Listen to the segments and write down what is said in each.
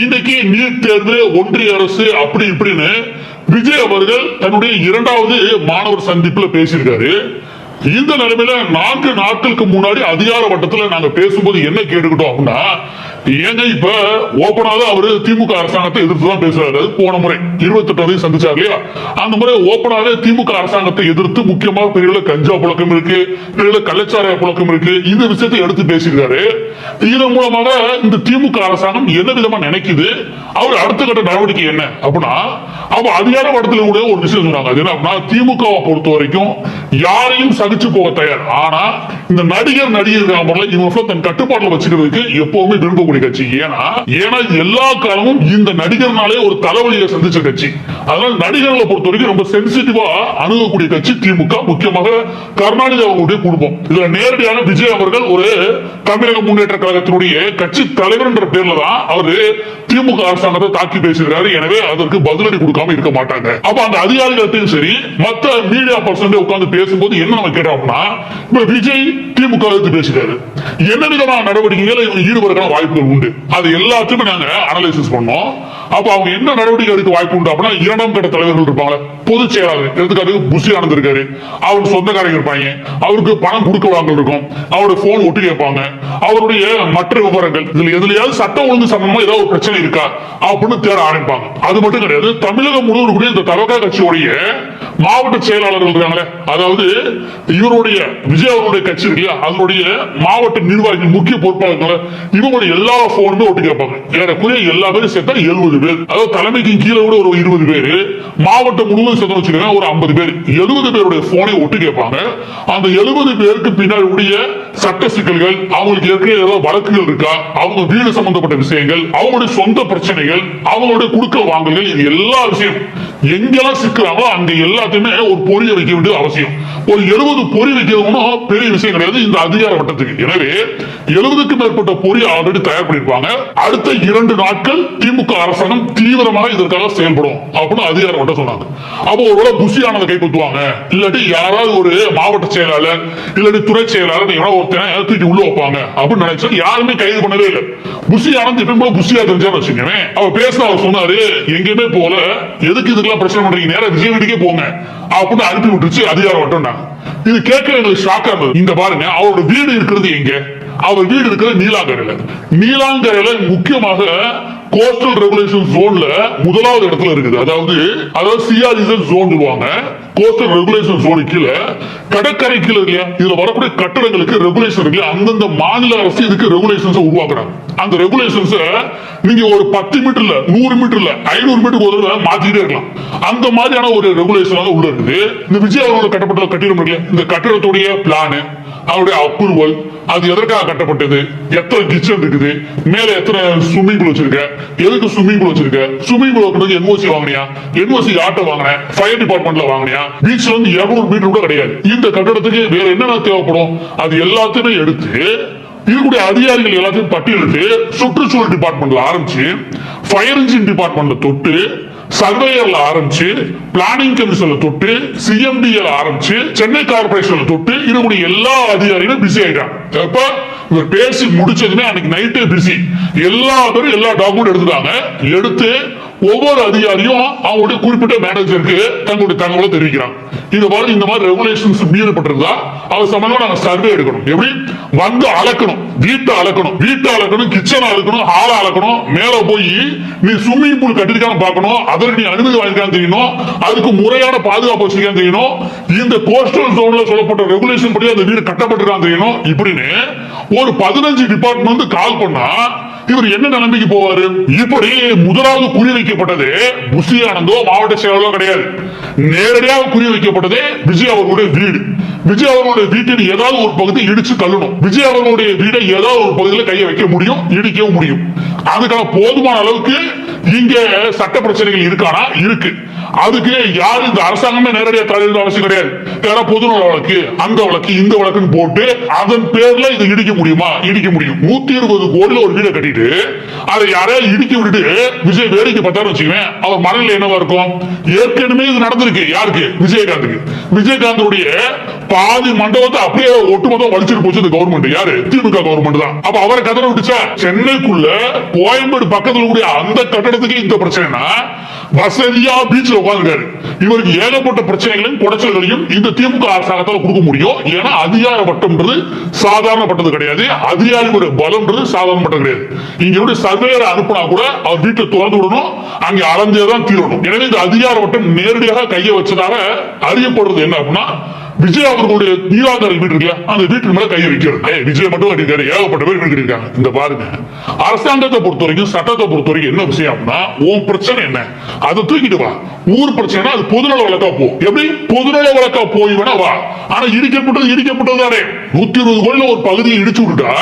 இன்னைக்கு நீட் தேர்வு ஒன்றிய அரசு அப்படி இப்படின்னு விஜய் அவர்கள் தன்னுடைய இரண்டாவது மாணவர் சந்திப்புல பேசியிருக்காரு. இந்த நிலைமையில நான்கு நாட்களுக்கு முன்னாடி அதிகார வட்டத்துல நாங்க பேசும்போது என்ன கேட்டுக்கிட்டோம் அப்படின்னா ஏங்க இப்ப ஓபனா அவரு திமுக அரசாங்கத்தை எதிர்த்து தான் பேசுறாரு. போன முறை இருபத்தி எட்டாவது சந்திச்சார் இல்லையா? அந்த முறை ஓபனாவே திமுக அரசாங்கத்தை எதிர்த்து முக்கியமா பெரிய கஞ்சா புழக்கம் இருக்கு பெரிய கள்ளச்சாராய புழக்கம் இருக்கு. இந்த விஷயத்தை எடுத்து பேசியிருக்காரு. இதன் மூலமாக இந்த திமுக அரசாங்கம் என்ன விதமா நினைக்குது அவர் அடுத்த கட்ட நடவடிக்கை என்ன அப்படின்னா அவ அதிகார வட்டத்தில் கூட ஒரு விஷயம் சொன்னாங்க. அது என்ன அப்படின்னா திமுகவை பொறுத்த வரைக்கும் யாரையும் சகிச்சு போக தயார். ஆனா இந்த நடிகர் நடிகர் காமரில் இவங்க தன் கட்டுப்பாட்டுல வச்சுக்கிறதுக்கு எப்பவுமே விரும்பக்கூடிய கட்சி. ஏன்னா ஏன்னா எல்லா காலமும் இந்த நடிகர்னாலே ஒரு தலைவலியை சந்திச்ச கட்சி. அதனால நடிகர்களை பொறுத்த வரைக்கும் ரொம்ப சென்சிட்டிவா அணுகக்கூடிய கட்சி திமுக. முக்கியமாக கருணாநிதி அவர்களுடைய குடும்பம். இதுல நேரடியான விஜய் அவர்கள் ஒரு தமிழக முன்னேற்ற கழகத்தினுடைய கட்சி தலைவர் என்ற பேர்ல தான் அவரு திமுக அரசாங்கத்தை தாக்கி பேசுகிறாரு எனவே அதற்கு பதிலடி கொடுக்காம இருக்க மாட்டாங்க. அப்ப அந்த அதிகாரிகளுக்கும் சரி மத்த மீடியா பர்சன் உட்கார்ந்து பேசும்போது என்ன நம்ம கேட்டோம் அப்படின்னா இப்ப விஜய் திமுக எதிர்த்து பேசுகிறாரு என்ன விதமான நடவடிக்கைகளை இவங்க ஈடுபடுற வாய்ப்புகள் உண்டு? அது எல்லாத்துக்கும் நாங்க அனலைசிஸ் பண்ணோம். அப்ப அவங்க என்ன நடவடிக்கை எடுக்க வாய்ப்பு உண்டு அப்படின்னா இரண்டாம் கட்ட தலைவர்கள் இருப்பாங்க பொதுச் செயலாளர் எடுத்துக்காட்டு புஷி ஆனந்த் இருக்காரு. அவர் சொந்தக்காரங்க இருப்பாங்க. அவருக்கு பணம் கொடுக்க வாங்க இருக்கும். அவருடைய போன் ஒட்டி கேட்பாங்க. அவருடைய மற்ற விவரங்கள் இதுல எதுலயாவது சட்டம் ஒழுங்கு சம்பந்தமா ஏதாவது ஒரு பிரச்சனை இருக்கா அப்படின்னு தேட ஆரம்பிப்பாங்க. அது மட்டும் கிடையாது தமிழகம் முழுவதும் கூட இந்த தவக கட்சியுடைய மாவட்ட செயலாளர்கள் இருக்காங்களே அதாவது இவருடைய விஜய் அவருடைய கட்சி இல்லையா? அதனுடைய மாவட்ட நிர்வாகி முக்கிய பொறுப்பாளர்கள் இவங்களுடைய எல்லா போனுமே ஒட்டி கேட்பாங்க. ஏறக்குறைய எல்லா பேரும் சேர்த்தா எழுபது இருபது பேர். அதாவது தலைமைக்கு கீழே கூட ஒரு இருபது பேர். மாவட்டம் முழுவதும் சேர்த்து வச்சுக்கோங்க ஒரு ஐம்பது பேர். எழுபது பேருடைய போனை ஒட்டு கேட்பாங்க. அந்த எழுபது பேருக்கு பின்னால் உடைய சட்ட சிக்கல்கள் அவங்களுக்கு ஏற்கனவே ஏதாவது வழக்குகள் இருக்கா அவங்க வீடு சம்பந்தப்பட்ட விஷயங்கள் அவங்களுடைய சொந்த பிரச்சனைகள் அவங்களுடைய குடுக்க வாங்கல்கள் இது எல்லா விஷயம். எங்கெல்லாம் சிக்கிறாங்களோ அங்க எல்லாத்தையுமே ஒரு பொறிய வைக்க வேண்டியது அவசியம். ஒரு எழுபது பொறி வைக்கிறதுனா பெரிய விஷயம் கிடையாது இந்த அதிகார வட்டத்துக்கு. எனவே எழுபதுக்கு மேற்பட்ட பொறி ஆல்ரெடி தயார் பண்ணிருப்பாங்க. அடுத்த இரண்டு நாட்கள் திமுக அரசு அரசாங்கம் தீவிரமாக இதற்காக செயல்படும். அப்படின்னு அதிகாரம் வட்டம் சொன்னாங்க. அப்போ ஒருவேளை புஷியானதை கைப்பற்றுவாங்க. இல்லாட்டி யாராவது ஒரு மாவட்ட செயலாளர் இல்லாட்டி துறை செயலாளர் எவ்வளோ ஒருத்தனை தூக்கி உள்ள வைப்பாங்க. அப்படின்னு நினைச்சா யாருமே கைது பண்ணவே இல்லை. புஷி ஆனந்த் எப்பயும் போல புஷியா தெரிஞ்சான்னு வச்சுக்கவே அவர் பேசின அவர் சொன்னாரு எங்கேயுமே போல. எதுக்கு இதுக்கெல்லாம் பிரச்சனை பண்றீங்க? நேரம் விஜய் வீட்டுக்கே போங்க. அப்படின்னு அனுப்பி விட்டுருச்சு அதிகாரம் மட்டும் இது கேட்க எங்களுக்கு ஷாக்கா இருந்தது. இந்த பாருங்க அவரோட வீடு இருக்கிறது எங்க? அவர் வீடு இருக்கிறது நீலாங்கரையில. நீலாங்கரையில முக்கியமாக கோஸ்டல் ரெகுலேஷன் ஜோன்ல முதலாவது இடத்துல இருக்குது. அதாவது அதாவது சிஆர்இசன் ஜோன் சொல்லுவாங்க கோஸ்டல் ரெகுலேஷன் ஜோனு கீழே கடற்கரை கீழே இல்லையா இதுல வரக்கூடிய கட்டடங்களுக்கு ரெகுலேஷன் இருக்கு அந்தந்த மாநில அரசு இதுக்கு ரெகுலேஷன்ஸ் உருவாக்குறாங்க. அந்த ரெகுலேஷன்ஸ் நீங்க ஒரு பத்து மீட்டர்ல நூறு மீட்டர்ல ஐநூறு மீட்டருக்கு ஒரு தடவை மாத்திட்டே இருக்கலாம். அந்த மாதிரியான ஒரு ரெகுலேஷன் உள்ள இருக்குது. இந்த விஜய் அவரோட கட்டப்பட்ட கட்டிடம் இருக்கு இந்த கட்டிடத்துடைய பிளானு அவருடைய அப்ரூவல் அது எதற்காக கட்டப்பட்டது? எத்தனை கிச்சன் இருக்குது மேல எத்தனை ஸ்விம்மிங் பூல் வச்சிருக்க? எதுக்கு ஸ்விம்மிங் பூல் வச்சிருக்க? ஸ்விம்மிங் பூல் வைக்கிறதுக்கு என்ஓசி வாங்கினியா? என்ஓசி ஆட்டோ வாங்கின? ஃபயர் டிபார்ட்மெண்ட்ல வாங்கினியா? பீச்ல வந்து இருநூறு மீட்டர் கூட கிடையாது. இந்த கட்டடத்துக்கு வேற என்னென்ன தேவைப்படும்? அது எல்லாத்தையுமே எடுத்து இருக்கக்கூடிய அதிகாரிகள் எல்லாத்தையும் பட்டியலிட்டு சுற்றுச்சூழல் டிபார்ட்மெண்ட்ல ஆரம்பிச்சு ஃபயர் இன்ஜின் டிபார்ட்மெண்ட்ல தொட்டு சர்வேயர்ல ஆரம்பிச்சு பிளானிங் கமிஷன்ல தொட்டு சிஎம்டிஎல் ஆரம்பிச்சு சென்னை கார்பரேஷன்ல தொட்டு இருக்கக்கூடிய எல்லா அதிகாரிகளும் பிஸி ஆயிட்டாங்க. அப்ப இவர் பேசி முடிச்சதுமே அன்னைக்கு நைட்டே பிஸி எல்லா பேரும் எல்லா டாக்குமெண்ட் எடுத்துட்டாங்க. எடுத்து ஒவ்வொரு அதிகாரியும் அவங்களுடைய குறிப்பிட்ட மேனேஜருக்கு தங்களுடைய தகவலை தெரிவிக்கிறாங்க. இது மாதிரி இந்த மாதிரி ரெகுலேஷன்ஸ் மீறப்பட்டிருந்தா அது சம்பந்தமா நாங்க சர்வே எடுக்கணும். எப்படி? வந்து அளக்கணும். வீட்டை அளக்கணும். வீட்டை அளக்கணும் கிச்சனை அளக்கணும் ஹால அளக்கணும். மேல போய் நீ ஸ்விம்மிங் பூல் கட்டிருக்கான்னு பார்க்கணும். அதற்கு நீ அனுமதி வாங்கிருக்கான்னு தெரியணும். அதுக்கு முறையான பாதுகாப்பு வச்சிருக்கான்னு தெரியணும். இந்த கோஸ்டல் ஜோன்ல சொல்லப்பட்ட ரெகுலேஷன் படி அந்த வீடு கட்டப்பட்டிருக்கான்னு தெரியணும். இப்படி அப்படின்னு ஒரு பதினஞ்சு டிபார்ட்மெண்ட் கால் பண்ணா இவர் என்ன நிலைமைக்கு போவாரு? இப்படி முதலாவது குறி வைக்கப்பட்டது புஷி ஆனந்தோ மாவட்ட செயலாளரோ கிடையாது. நேரடியாக குறி வைக்கப்பட்டது விஜய் அவர்களுடைய வீடு. விஜய் அவர்களுடைய வீட்டின் ஏதாவது ஒரு பகுதி இடிச்சு தள்ளணும். விஜய் அவர்களுடைய வீடை ஏதாவது ஒரு பகுதியில் கையை வைக்க முடியும் இடிக்கவும் முடியும். அதுக்கான போதுமான அளவுக்கு இங்க சட்ட பிரச்சனைகள் இருக்கானா? இருக்கு. அதுக்கு யாரு இந்த அரசாங்கமே நேரடியா தலையிட அவசியம் கிடையாது. யாரா பொதுநல வழக்கு அந்த வழக்கு இந்த வழக்குன்னு போட்டு அதன் பேர்ல இதை இடிக்க முடியுமா? இடிக்க முடியும். நூத்தி இருபது கோடியில ஒரு வீடை கட்டிட்டு அதை யாரையாவது இடிக்க விட்டுட்டு விஜய் வேடிக்கை பார்த்தாரு வச்சுக்குவேன் அவர் மனநிலை என்னவா இருக்கும்? ஏற்கனவே இது நடந்திருக்கு. யாருக்கு? விஜயகாந்துக்கு. விஜயகாந்தனுடைய பாதி மண்டபத்தை அப்படியே ஒட்டுமொத்தம் வலிச்சிட்டு போச்சு இந்த கவர்மெண்ட் யாரு? திமுக கவர்மெண்ட் தான். அப்ப அவரை கதற விட்டுச்சா? சென்னைக்குள்ள கோயம்பேடு பக்கத்துல கூடிய அந்த கட்டடத்துக்கு இந்த பிரச்சனைனா வசதியா பீச்ல உட்கார்ந்துருக்காரு இவருக்கு ஏகப்பட்ட பிரச்சனைகளையும் குடைச்சல்களையும் இந்த திமுக அரசாங்கத்தால் கொடுக்க முடியும். ஏன்னா அதிகார வட்டம்ன்றது சாதாரணப்பட்டது கிடையாது. அதிகாரிகளுடைய பலம்ன்றது சாதாரணப்பட்டது கிடையாது. இங்க எப்படி சர்வேயரை அனுப்புனா கூட அவர் வீட்டில் திறந்து விடணும். அங்க அலைஞ்சேதான் தீரணும். எனவே இந்த அதிகார வட்டம் நேரடியாக கையை வச்சதாக அறியப்படுறது என்ன அப்படின்னா விஜய் அவர்களுடைய நீலாதார வீடு இருக்குல்ல அந்த வீட்டு மேல கையை வைக்கிறது. ஏய், விஜய் மட்டும் கட்டிருக்காரு ஏகப்பட்ட பேர் வீடு கட்டிருக்காங்க இந்த பாருங்க. அரசாங்கத்தை பொறுத்த வரைக்கும் சட்டத்தை பொறுத்த வரைக்கும் என்ன விஷயம் அப்படின்னா உன் பிரச்சனை என்ன? அதை தூக்கிட்டு வா. ஊர் பிரச்சனை அது பொதுநல வழக்கா போ. எப்படி? பொதுநல வழக்கா போய் வேணா வா. ஆனா இடிக்கப்பட்டது இடிக்கப்பட்டது தானே. நூத்தி இருபது கோயில ஒரு பகுதியை இடிச்சு விட்டுட்டா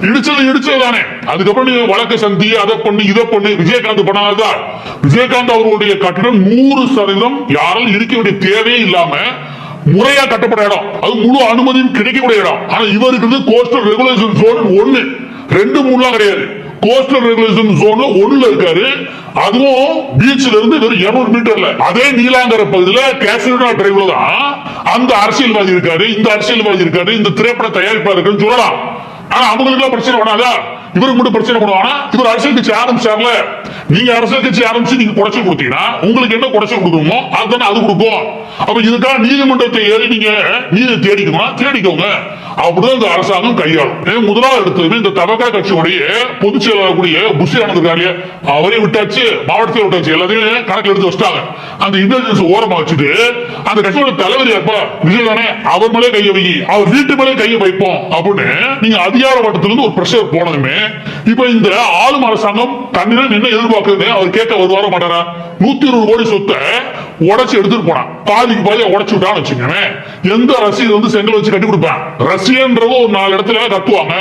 இடிச்சது இடிச்சது தானே. அதுக்கப்புறம் நீ வழக்கு சந்தி அதை பண்ணு இதை பண்ணு. விஜயகாந்த் பண்ணாதான் விஜயகாந்த் அவர்களுடைய கட்டிடம் நூறு சதவீதம் யாராலும் இடிக்க வேண்டிய தேவையே இல்லாம முறையா கட்டப்பட்ட இடம். அது முழு அனுமதியும் கிடைக்கக்கூடிய இடம். ஆனா இவருக்கு கோஸ்டல் ரெகுலேஷன் ஜோன் ஒண்ணு. ரெண்டு மூணுலாம் கிடையாது. கோஸ்டல் ரெகுலேஷன் ஜோன்ல ஒண்ணுல இருக்காரு. அதுவும் பீச்ல இருந்து வெறும் 200 மீட்டர்ல அதே நீலாங்கர பகுதியில கேசரினா டிரைவ்ல தான் அந்த அரசியல்வாதி இருக்காரு இந்த அரசியல்வாதி இருக்காரு இந்த திரைப்பட தயாரிப்பாளர்கள் சொல்லலாம். ஆனா அவங்களுக்கு பிரச்சனை பண்ணாதா? இவருக்கு மட்டும் பிரச்சனை பண்ணுவானா இவர் அரசியல் கட்சி ஆரம்பிச்சார்ல. நீங்க அரசியல் கட்சி ஆரம்பிச்சு நீங்க குறைச்சல் கொடுத்தீங்கன்னா உங்களுக்கு என்ன குறைச்சல் கொடுக்கணுமோ அதுதானே அது கொடுக்கும் அப்ப இதுக்காக நீதிமன்றத்தை ஏறி நீங்க நீதி தேடிக்கணுமா? தேடிக்கோங்க. அப்படிதான் இந்த அரசாங்கம் கையாளும். முதலாவது எடுத்ததுமே இந்த தபகா கட்சியுடைய பொதுச் செயலாளர் கூடிய புஷி ஆனதுக்காக அவரே விட்டாச்சு மாவட்டத்தில் விட்டாச்சு எல்லாத்தையும் கணக்கில் எடுத்து வச்சிட்டாங்க. அந்த இன்டெலிஜென்ஸ் ஓரமா வச்சுட்டு அந்த கட்சியோட தலைவர் யாருப்பா? விஜய் தானே. அவர் மேலே கையை வை. அவர் வீட்டு மேலே கையை வைப்போம் அப்படின்னு நீங்க அதிகார வட்டத்திலிருந்து ஒரு பிரஷர் போனதுமே இப்ப இந்த ஆளும் அரசாங்கம் தன்னிடம் என்ன எதிர்பார்க்குது அவர் கேட்க வருவார மாட்டாரா? நூத்தி இருபது கோடி சொத்தை உடைச்சு எடுத்துட்டு போனான். பாதிக்கு பாதியா உடைச்சு விட்டான்னு வச்சுக்கோங்க எந்த ரசீது வந்து செங்கல் வச்சு கட்டி கொடுப்பேன் ரஷ்யன்றவோ ஒரு நாலு இடத்துல கத்துவாங்க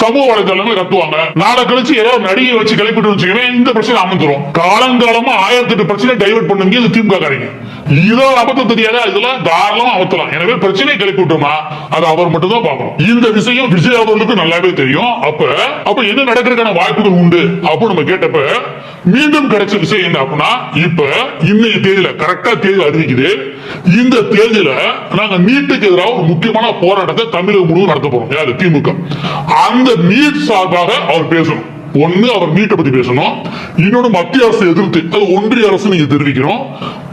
சமூக வலைதளங்களை கத்துவாங்க நாளை கழிச்சு ஏதோ நடிகை வச்சு கிளப்பிட்டு வச்சுக்கவே இந்த பிரச்சனை அமைஞ்சிரும். காலங்காலமா ஆயிரத்தி எட்டு பிரச்சனை டைவர்ட் பண்ணுங்க இது திமுக காரங்க இதோ அபத்தம் தெரியாதா? இதெல்லாம் தாராளமா அமர்த்தலாம். எனவே பிரச்சனை கிளப்பி விட்டோமா அது அவர் மட்டும் தான் பார்க்கணும். இந்த விஷயம் விஜய் அவர்களுக்கு நல்லாவே தெரியும். அப்ப அப்ப என்ன நடக்கிறதுக்கான வாய்ப்புகள் உண்டு? அப்போ நம்ம கேட்டப்ப மீண்டும் கிடைச்ச விஷயம் என்ன அப்படின்னா இப்ப இன்னைய தேதியில கரெக்டா தேதி அறிவிக்குது. இந்த தேதியில நாங்க நீட்டுக்கு எதிராக ஒரு முக்கியமான போராட்டத்தை தமிழக முழுவதும் நடத்த போறோம். திமுக. அந்த நீட் சார்பாக அவர் பேசணும். ஒண்ணு அவர் நீட்டை பத்தி பேசணும். இன்னொன்னு மத்திய அரசு எதிர்த்து அது ஒன்றிய அரசு நீங்க தெரிவிக்கணும்.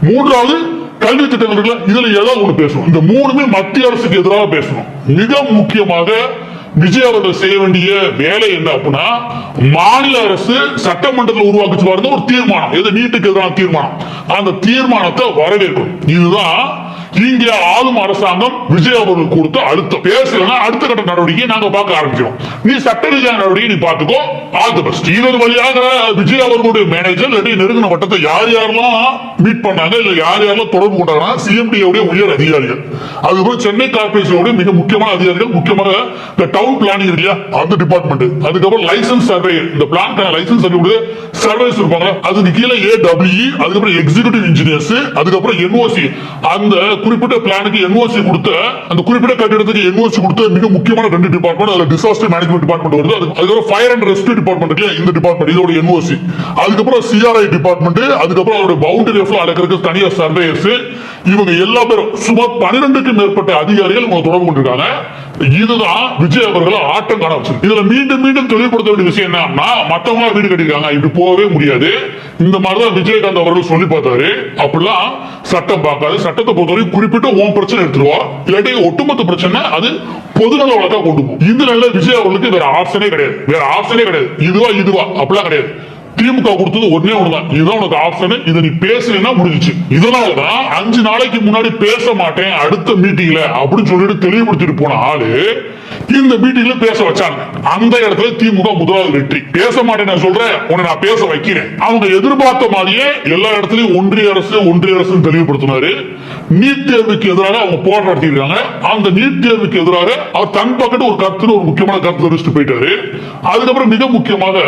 மூன்றாவது கல்வி திட்டங்கள் இருக்குல்ல இதுல ஏதாவது ஒண்ணு பேசணும். இந்த மூணுமே மத்திய அரசுக்கு எதிராக பேசணும். மிக முக்கியமாக விஜய் அவர்கள் செய்ய வேண்டிய வேலை என்ன அப்படின்னா மாநில அரசு சட்டமன்றத்தில் உருவாக்கிச்சு பாருங்க ஒரு தீர்மானம். எது நீட்டுக்கு எதிரான தீர்மானம். அந்த தீர்மானத்தை வரவேற்கும் இதுதான் இங்க ஆளும் அரசாங்கம் விஜய் அவர்கள் கொடுத்த அழுத்தம் பேசலன்னா அடுத்த கட்ட நடவடிக்கையை நாங்க பார்க்க ஆரம்பிக்கிறோம் நீ சட்ட ரீதியான நடவடிக்கை நீ பார்த்துக்கோ. ஆல் தி பெஸ்ட் இதன் வழியாக விஜய் அவர்களுடைய மேனேஜர் இல்லாட்டி நெருங்கின வட்டத்தை யார் யாரெல்லாம் மீட் பண்ணாங்க இல்ல யார் யாரெல்லாம் தொடர்பு கொண்டாங்கன்னா சிஎம்டி உடைய உயர் அதிகாரிகள். அதுக்கப்புறம் சென்னை கார்பரேஷனுடைய மிக முக்கியமான அதிகாரிகள் முக்கியமாக இந்த டவுன் பிளானிங் இல்லையா அந்த டிபார்ட்மெண்ட் அதுக்கப்புறம் லைசன்ஸ் சர்வே இந்த பிளான்க்கான லைசன்ஸ் சர்வே சர்வேஸ் இருப்பாங்க அதுக்கு கீழே ஏடபிள்யூ அதுக்கப்புறம் எக்ஸிகூட்டிவ் இன்ஜினியர்ஸ் அதுக்கப்புறம் என்ஓசி அந்த குறிப்பிட்ட பிளானுக்கு என்ஓசி கொடுத்த அந்த குறிப்பிட்ட கட்டிடத்துக்கு என்ஓசி கொடுத்த மிக முக்கியமான ரெண்டு டிபார்ட்மெண்ட் அதுல டிசாஸ்டர் மேனேஜ்மெண்ட் டிபார்ட்மெண்ட் வருது. அதுக்கப்புறம் ஃபயர் அண்ட் ரெஸ்கியூ டிபார்ட்மெண்ட் இல்லையா இந்த டிபார்ட்மெண்ட் இதோட என்ஓசி அதுக்கப்புறம் சிஆர்ஐ டிபார்ட்மெண்ட் அதுக்கப்புறம் அவருடைய பவுண்டரி ஆஃப் அளக்கிறதுக்கு தனியார் சர்வேயர்ஸ் இவங்க எல்லா பேரும் சுமார் பன்னிரெண்டுக்கு மேற்பட்ட அதிகாரிகள் இவங்க தொடர்பு கொண்டிருக்காங்க. இதுதான் விஜய் அவர்களை ஆட்டம் காண வச்சு இதுல மீண்டும் மீண்டும் தெளிவுபடுத்த வேண்டிய விஷயம் என்னன்னா மத்தவங்க வீடு கட்டிருக்காங்க இப்படி போகவே முடியாது. இந்த மாதிரிதான் விஜயகாந்த் அவர்கள் சொல்லி பார்த்தாரு. அப்படிலாம் சட்டம் பார்க்காது. சட்டத்தை பொறுத்தவரை குறிப்பிட்ட உன் பிரச்சனை எடுத்துருவா இல்லாட்டி ஒட்டுமொத்த பிரச்சனை அது பொதுநல வழக்கா கொண்டு போகும். இந்த நிலையில விஜய் அவர்களுக்கு வேற ஆப்ஷனே கிடையாது. வேற ஆப்ஷனே கிடையாது. இதுவா இதுவா. அப்படிலாம் கிடையாது. திமுக கொடுத்தது ஒன்னே ஒண்ணுதான். இதுதான் உனக்கு ஆப்ஷன் இதை நீ பேசலைன்னா முடிஞ்சுச்சு. இதனாலதான் அஞ்சு நாளைக்கு முன்னாடி பேச மாட்டேன் அடுத்த மீட்டிங்ல அப்படின்னு சொல்லிட்டு தெளிவுபடுத்திட்டு போன ஆளு இந்த மீட்டிங்ல பேச வச்சாங்க அந்த இடத்துல திமுக முதலாவது வெற்றி. பேச மாட்டேன் நான் சொல்றேன் உன்னை நான் பேச வைக்கிறேன். அவங்க எதிர்பார்த்த மாதிரியே எல்லா இடத்துலயும் ஒன்றிய அரசு ஒன்றிய அரசு தெளிவுபடுத்தினாரு. நீட் தேர்வுக்கு எதிராக அவங்க போராட்டம் நடத்திருக்காங்க அந்த நீட் தேர்வுக்கு எதிராக அவர் தன் பக்கத்து ஒரு கருத்துன்னு ஒரு முக்கியமான கருத்து தெரிவிச்சுட்டு போயிட்டாரு. அதுக்கப்புறம் மிக முக்கியமாக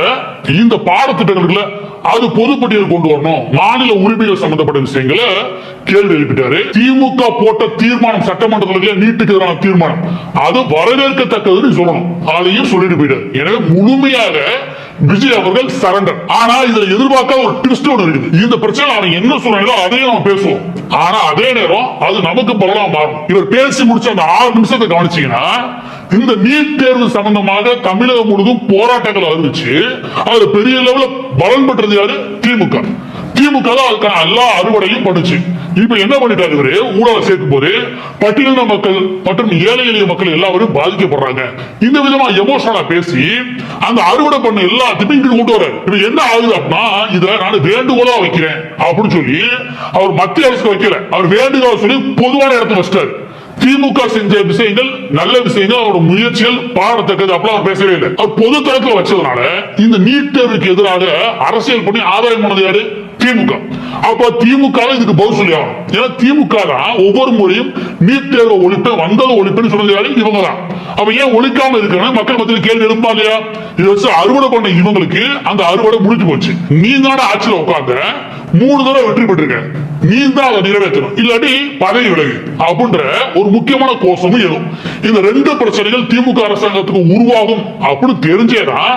இந்த பாடத்திட்டங்கள் அது பொதுப்பட்டியல் கொண்டு வரணும். மாநில உரிமைகள் சம்பந்தப்பட்ட விஷயங்களை கேள்வி எழுப்பிட்டாரு. திமுக போட்ட தீர்மானம் சட்டமன்றத்தில் நீட்டுக்கு எதிரான தீர்மானம். அது வரவேற்கத்தக்கதுன்னு சொல்லணும். அதையும் சொல்லிட்டு போயிட்டாரு. எனவே முழுமையாக விஜய் அவர்கள் சரண்டர். ஆனா இதுல எதிர்பார்க்க ஒரு ட்விஸ்ட் ஒன்று இருக்குது. இந்த பிரச்சனை அவன் என்ன சொல்றாங்களோ அதையும் நம்ம பேசுவோம். ஆனா அதே நேரம் அது நமக்கு பலனா மாறும். இவர் பேசி முடிச்ச அந்த ஆறு நிமிஷத்தை கவனிச்சீங்கன்னா இந்த நீட் தேர்வு சம்பந்தமாக தமிழகம் முழுதும் போராட்டங்கள் அறிவிச்சு அதுல பெரிய லெவலில் பலன் பெற்றது யாரு? திமுக. திமுக தான் அதுக்கான எல்லா அறுவடையும் பண்ணுச்சு. இப்ப என்ன பண்ணிட்டாரு இவரு? ஊழல சேர்க்கும் போது பட்டியலின மக்கள் மற்றும் ஏழை எளிய மக்கள் எல்லாரும் பாதிக்கப்படுறாங்க. இந்த விதமா எமோஷனலா பேசி அந்த அறுவடை பண்ண எல்லாத்தையுமே இங்க கொண்டு வர இப்ப என்ன ஆகுது அப்படின்னா இதை நான் வேண்டுகோளா வைக்கிறேன் அப்படின்னு சொல்லி அவர் மத்திய அரசு வைக்கல. அவர் வேண்டுகோள் சொல்லி பொதுவான இடத்துல வச்சிட்டாரு. திமுக செஞ்ச விஷயங்கள் நல்ல விஷயங்கள் அவரோட முயற்சிகள் பாடத்தக்கது அப்பலாம் அவர் பேசவே இல்லை. அவர் பொது தளத்துல வச்சதுனால இந்த நீட் தேர்வுக்கு எதிராக அரசியல் பண்ணி ஆதாயம் பண்ணது யாரு? திமுக. அப்ப திமுக இதுக்கு பதில் சொல்லி ஆகணும். ஏன்னா திமுக தான் ஒவ்வொரு முறையும் நீட் தேர்வு ஒழிப்ப வந்தது ஒழிப்புன்னு சொன்னது இவங்க தான் அப்ப ஏன் ஒழிக்காம இருக்கிறாங்க மக்கள் மத்தியில் கேள்வி எழுப்பா இல்லையா? இதை வச்சு அறுவடை பண்ண இவங்களுக்கு அந்த அறுவடை முடிஞ்சு போச்சு. நீ தான ஆட்சியில் உட்காந்து மூணு தடவை வெற்றி பெற்றிருக்க. நீ தான் அதை நிறைவேற்றணும். இல்லாட்டி பதவி விலகு. அப்படின்ற ஒரு முக்கியமான கோஷமும் எழும். இந்த ரெண்டு பிரச்சனைகள் திமுக அரசாங்கத்துக்கு உருவாகும் அப்படின்னு தெரிஞ்சேதான்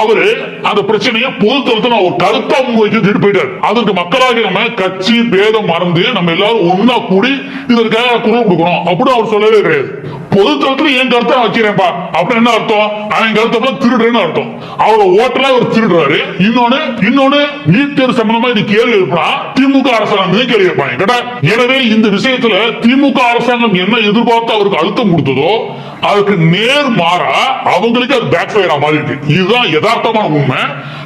அவரு அந்த பிரச்சனையை பொதுத்தளத்துல ஒரு கருத்தா முன்வைக்க போயிட்டார். அதற்கு மக்களாக நம்ம கட்சி பேதம் மறந்து நம்ம எல்லாரும் ஒன்னா கூடி இதற்காக குரல் கொடுக்கணும். அப்படின்னு அவர் சொல்லவே கிடையாது. பொதுத்தளத்துல என் கருத்தை வைக்கிறேன்ப்பா அப்படின்னு என்ன அர்த்தம்? அவன் கருத்தை திருடுறேன்னு அர்த்தம். அவரோட ஓட்டலா அவர் திருடுறாரு. இன்னொன்னு இன்னொன்னு நீட் தேர்வு சம்பந்தமா இது கேள்வி எழுப்பினா திமுக அரசாங்கம் கேள்வி எழுப்பாங்க. கேட்டா எனவே இந்த விஷயத்துல திமுக அரசாங்கம் என்ன எதிர்பார்த்து அவருக்கு அழுத்தம் கொடுத்ததோ அதுக்கு நேர் மாறா அவங்களுக்கு அது பேக் ஃபயரா மாறி இருக்கு. இதுதான் யதார்த்தமான உண்மை.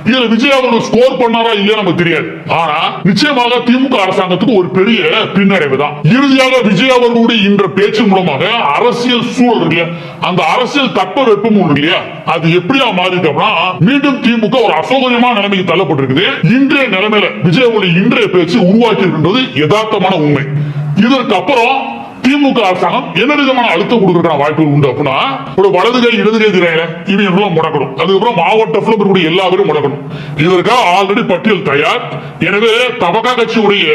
இதுல விஜய் அவர்கள் ஸ்கோர் பண்ணாரா இல்லையா நமக்கு தெரியாது. ஆனா நிச்சயமாக திமுக அரசாங்கத்துக்கு ஒரு பெரிய பின்னடைவு தான். இறுதியாக விஜய் அவர்களுடைய இன்ற பேச்சு மூலமாக அரசியல் சூழல் இல்லையா? அந்த அரசியல் தட்பவெப்பம் ஒன்று இல்லையா? அது எப்படியா மாறிட்டோம்னா மீண்டும் திமுக ஒரு அசௌகரியமான நிலைமைக்கு தள்ளப்பட்டிருக்குது. இன்றைய நிலைமையில விஜய் அவருடைய இன்றைய பேச்சு உருவாக்கி இருக்கின்றது யதார்த்தமான உண்மை. இதற்கு அப்புறம் திமுக அரசாங்கம் என்ன விதமான அழுத்தம் கொடுக்கறதுக்கான வாய்ப்புகள் உண்டு அப்படின்னா ஒரு வலது கை இடது கை திரையில இவங்க எல்லாம் முடக்கணும். அதுக்கப்புறம் மாவட்ட இருக்கக்கூடிய எல்லா பேரும் முடக்கணும். இதற்காக ஆல்ரெடி பட்டியல் தயார். எனவே தபகா கட்சியுடைய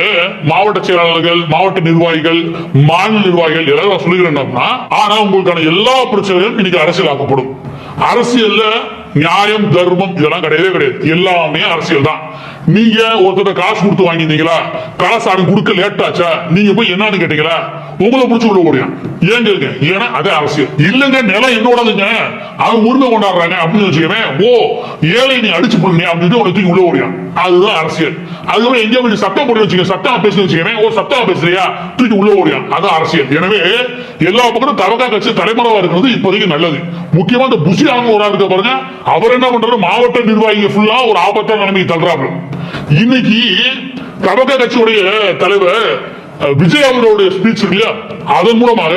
மாவட்ட செயலாளர்கள் மாவட்ட நிர்வாகிகள் மாநில நிர்வாகிகள் எல்லாரும் சொல்லுகிறேன் அப்படின்னா ஆனா உங்களுக்கான எல்லா பிரச்சனையும் இன்னைக்கு அரசியலாக்கப்படும் அரசியல்ல நியாயம் தர்மம் இதெல்லாம் கிடையவே கிடையாது. எல்லாமே அரசியல் தான் நீங்க ஒருத்தர் காசு கொடுத்து வாங்கியிருந்தீங்களா? காசு அவன் கொடுக்க லேட் ஆச்சா? நீங்க போய் என்னன்னு கேட்டீங்களா? உங்களை பிடிச்சி உள்ள ஓடியா ஏன் கேளுங்க? ஏன்னா அதே அரசியல். இல்லைங்க நிலம் என்னோடதுங்க அவன் உரிமை கொண்டாடுறாங்க அப்படின்னு வச்சுக்கவே ஓ ஏழை நீ அடிச்சு பண்ணி அப்படின்னு உனக்கு தூக்கி உள்ள முடியும் அதுதான் அரசியல். அதுக்கப்புறம் எங்கே கொஞ்சம் சட்டம் போட்டு வச்சுக்க சட்டம் பேசி வச்சுக்கவே ஓ சட்டம் பேசுறியா? தூக்கி உள்ள ஓடியும் அதான் அரசியல். எனவே எல்லா பக்கமும் தவக்கா கட்சி தலைமறைவா இருக்கிறது இப்போதைக்கு நல்லது. முக்கியமா இந்த புஷி அவங்க ஒரு இருக்க பாருங்க. அவர் என்ன பண்றாரு? மாவட்ட நிர்வாகிகள் ஃபுல்லா ஒரு ஆபத்தான நிலைமைக்கு தள்ளுறாரு இன்னைக்கு தவக கட்சியுடைய தலைவர் விஜய் அவர்களுடைய ஸ்பீச் இல்லையா அதன் மூலமாக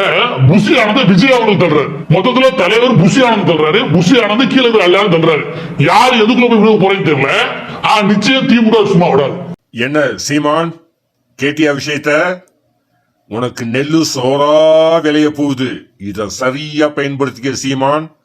புஷி ஆனந்த் விஜய் அவர்கள் தள்ளுறாரு. மொத்தத்துல தலைவர் புஷி ஆனந்த் தள்ளுறாரு. புஷி ஆனந்த் கீழே இருக்கிற எல்லாரும் தள்ளுறாரு. யார் எதுக்குள்ள போய் போறேன்னு தெரியல. ஆனா நிச்சயம் திமுக சும்மா விடாது. என்ன சீமான் கேட்டியா விஷயத்த? உனக்கு நெல்லு சோறா விளைய போகுது. இத சரியா பயன்படுத்திக்க சீமான்.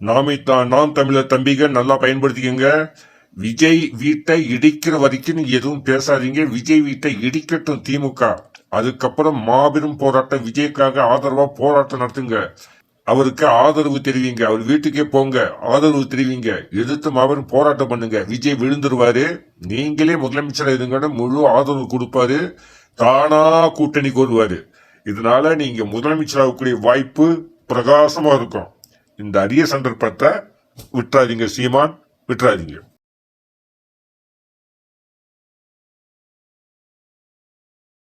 நாமைத்தான் நாம் தமிழர் தம்பிக நல்லா பயன்படுத்திக்கங்க. விஜய் வீட்டை இடிக்கிற வரைக்கும் நீங்க எதுவும் பேசாதீங்க. விஜய் வீட்டை இடிக்கட்டும் திமுக. அதுக்கப்புறம் மாபெரும் போராட்டம். விஜய்க்காக ஆதரவா போராட்டம் நடத்துங்க. அவருக்கு ஆதரவு தெரிவிங்க. அவர் வீட்டுக்கே போங்க. ஆதரவு தெரிவிங்க. எதிர்த்து மாபெரும் போராட்டம் பண்ணுங்க. விஜய் விழுந்துருவாரு. நீங்களே முதலமைச்சர் இருங்கன்னு முழு ஆதரவு கொடுப்பாரு. தானா கூட்டணி கோருவாரு. இதனால நீங்க முதலமைச்சராகக்கூடிய வாய்ப்பு பிரகாசமா இருக்கும். இந்த அரிய சந்தர்ப்பத்தை விட்டுறாதீங்க சீமான். விட்டுறாதீங்க.